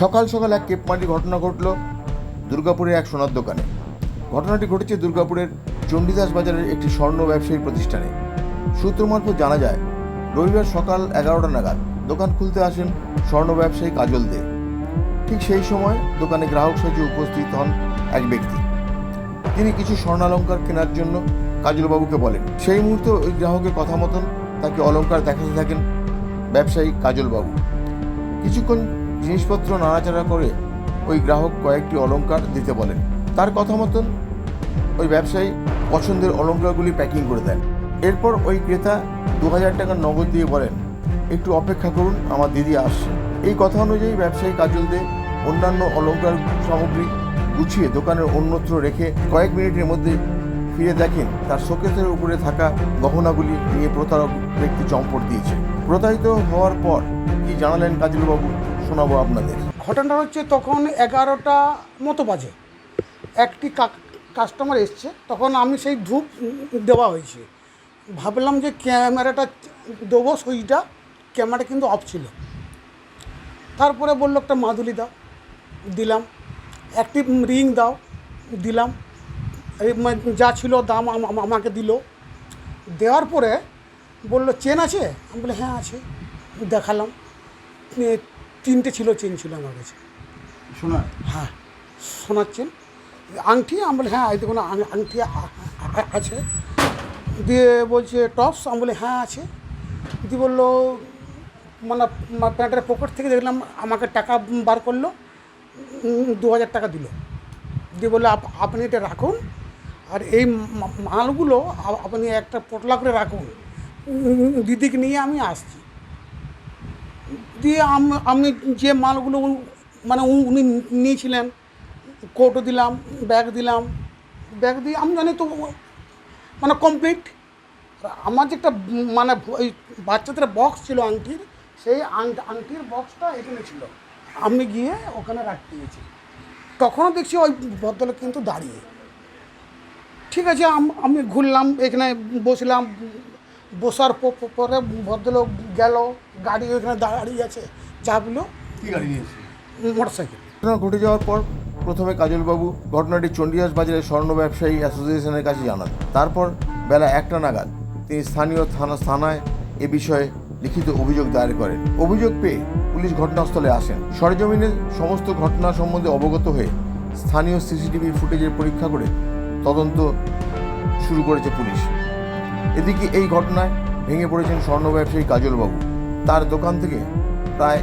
সকাল সকাল এক কেপমাটি ঘটনা ঘটল দুর্গাপুরের এক সোনার দোকানে। ঘটনাটি ঘটেছে দুর্গাপুরের চণ্ডীদাস বাজারের একটি স্বর্ণ ব্যবসায়ী প্রতিষ্ঠানে। সূত্র মারফত জানা যায়, রবিবার সকাল এগারোটা নাগাদ দোকান খুলতে আসেন স্বর্ণ ব্যবসায়ী কাজল দে। ঠিক সেই সময় দোকানে গ্রাহক সাজে উপস্থিত হন এক ব্যক্তি। তিনি কিছু স্বর্ণালঙ্কার কেনার জন্য কাজলবাবুকে বলেন, সেই মুহূর্তে ওই গ্রাহকের কথা মতন তাকে অলঙ্কার দেখাতে থাকেন ব্যবসায়ী কাজলবাবু। কিছুক্ষণ জিনিসপত্র নাড়াচাড়া করে ওই গ্রাহক কয়েকটি অলংকার দিতে বলেন। তার কথা মতন ওই ব্যবসায়ী পছন্দের অলংকারগুলি প্যাকিং করে দেন। এরপর ওই ক্রেতা দু হাজার টাকার নগদ দিয়ে বলেন, একটু অপেক্ষা করুন, আমার দিদি আসছে। এই কথা অনুযায়ী ব্যবসায়ী কাজল দে অন্যান্য অলংকার সামগ্রী গুছিয়ে দোকানের অন্যত্র রেখে কয়েক মিনিটের মধ্যে ফিরে দেখেন, তার শোকেসের উপরে থাকা গহনাগুলি নিয়ে প্রতারক ব্যক্তি চম্পট দিয়েছে। প্রতারিত হওয়ার পর কি জানালেন কাজলবাবু? শোনাবো আপনাদের। ঘটনাটা হচ্ছে তখন এগারোটা মতো বাজে। একটি কাস্টমার এসছে, তখন আমি সেই ধূপ দেওয়া হয়েছে। ভাবলাম যে ক্যামেরাটা দেবো সুইচটা ক্যামেরা কিন্তু অফ ছিল। তারপরে বলল একটা মাদুলি দাও, দিলাম। একটি রিং দাও, দিলাম। যা ছিল দাম আম- আম- আমাকে দিল। দেওয়ার পরে বলল, চেন আছে? আমি বলি হ্যাঁ আছে। দেখালাম। তিনটে ছিল চেন ছিল আমার কাছে। শোনা হ্যাঁ শোনাচ্ছেন আংটি আমি বলি হ্যাঁ দেখুন আং- আংটি আছে। দিয়ে বলছে টপস? আমি বলি হ্যাঁ আছে। দিয়ে বলল মানে প্যান্টের পকেট থেকে দেখলাম আমাকে টাকা বার করল দু হাজার টাকা দিল। দিয়ে বলল আপনি এটা রাখুন আর এই মালগুলো আপনি একটা পোটলা করে রাখুন। দিদিকে নিয়ে আমি আসছি। দিয়ে আম- যে মালগুলো মানে উনি নিয়েছিলেন কোটও দিলাম ব্যাগ দিলাম ব্যাগ দিয়ে আমি জানি তো মানে কমপ্লিট আমার যে একটা মানে ওই বাচ্চাদের বক্স ছিল আংটির সেই আংটির বক্সটা এখানে ছিল। আমি গিয়ে ওখানে রাখতে গেছি। তখনও দেখছি ওই ভদ্রলোক কিন্তু দাঁড়িয়ে। ঠিক আছে, আমি ঘুরলাম, এখানে বসলাম, বসার পরে ভদ্রলোক গেল। গাড়ি ওইখানে দাঁড়িয়ে আছে। চাপলো কি গাড়ি নিয়েছে? মোটর সাইকেল ঘটনা ঘটে যাওয়ার পর প্রথমে কাজলবাবু ঘটনাটি চণ্ডীদাস বাজারের স্বর্ণ ব্যবসায়ী অ্যাসোসিয়েশনের কাছে জানান। তারপর বেলা একটা নাগাদ তিনি স্থানীয় থানা থানায় এ বিষয়ে লিখিত অভিযোগ দায়ের করেন। অভিযোগ পেয়ে পুলিশ ঘটনাস্থলে আসেন। সরেজমিনে সমস্ত ঘটনা সম্বন্ধে অবগত হয়ে স্থানীয় সিসিটিভি ফুটেজের পরীক্ষা করে তদন্ত শুরু করেছে পুলিশ। এদিকে এই ঘটনায় ভেঙে পড়েছেন স্বর্ণ ব্যবসায়ী কাজলবাবু। তার দোকান থেকে প্রায়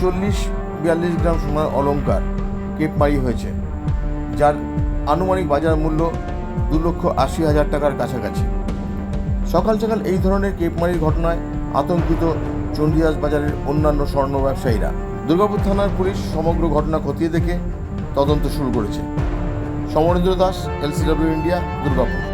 চল্লিশ, বিয়াল্লিশ গ্রাম সোনার অলংকার কেপমারি হয়েছে, যার আনুমানিক বাজার মূল্য দু লক্ষ আশি হাজার টাকার কাছাকাছি। সকাল সকাল এই ধরনের কেপমারির ঘটনায় আতঙ্কিত চণ্ডীদাস বাজারের অন্যান্য স্বর্ণ ব্যবসায়ীরা। দুর্গাপুর থানার পুলিশ সমগ্র ঘটনা খতিয়ে দেখে তদন্ত শুরু করেছে। Samarendra Das, LCW India, Durgapur.